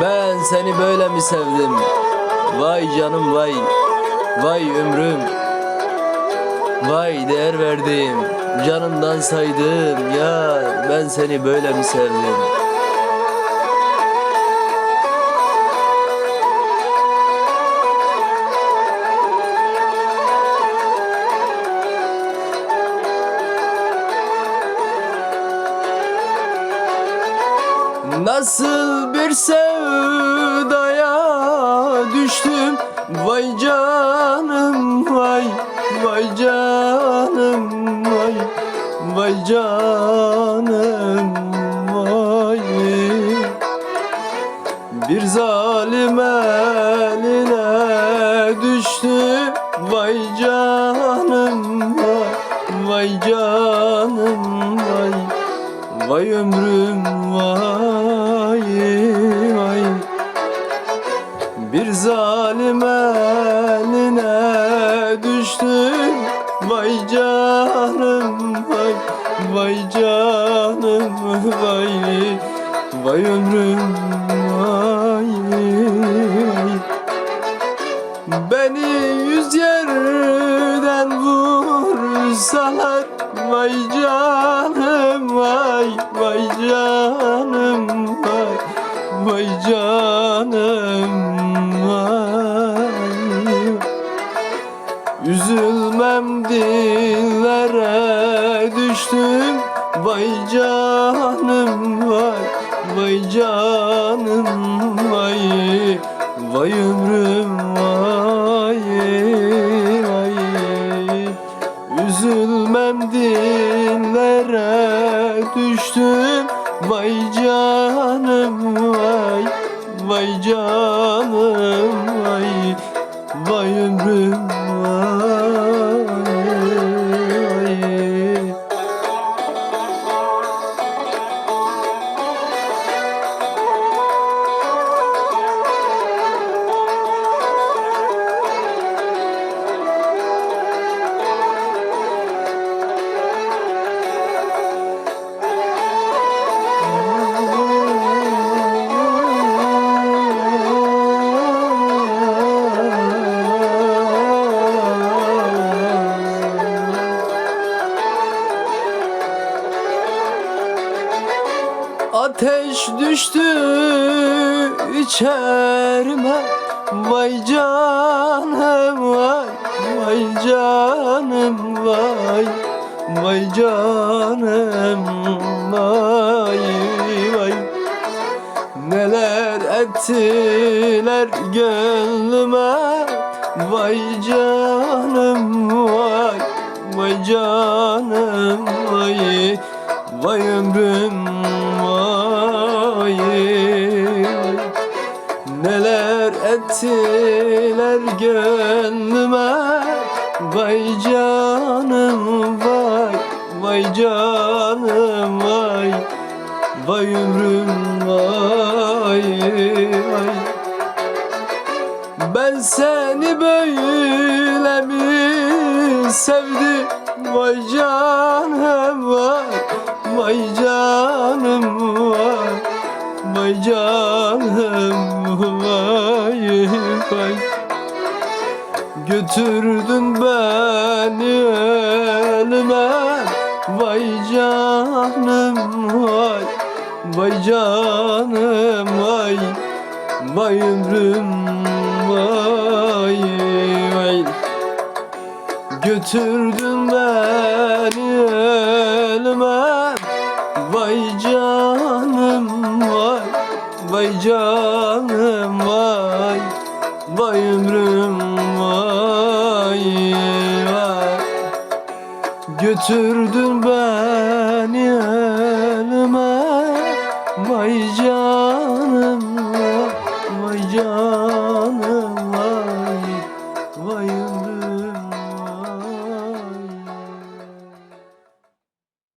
Ben seni böyle mi sevdim? Vay canım vay, vay ömrüm. Vay değer verdim, canımdan saydım ya ben seni böyle mi sevdim? Nasıl bir sevdaya düştüm. Vay canım vay Vay canım vay. Vay canım vay. Bir zalim eline düştüm Vay canım vay Vay canım vay. Vay ömrüm vay zalim eline düştüm Vay canım vay Vay canım vay. Vay ömrüm vay. Beni yüz yerden vursalar Vay canım vay Vay canım vay. Vay canım Üzülmem dillere düştüm. Vay canım vay Vay canım vay. Vay ömrüm vay vay. Üzülmem dillere düştüm. Vay canım vay Vay canım Ateş düştü içerime. Vay canım vay Vay canım vay Vay canım vay vay. Neler ettiler gönlüme? Vay canım vay Vay canım vay. Vay ömrüm Ettiler gönlüme Vay canım vay Vay canım vay Vay ömrüm vay vay. Ben seni böyle mi sevdim Vay canım vay Götürdün beni elime. Vay canım vay Vay canım vay Vay ömrüm vay vay. Götürdün beni elime. Vay canım vay Vay canım Vay ömrüm vay vay. Götürdün beni elime Vay canım vay canım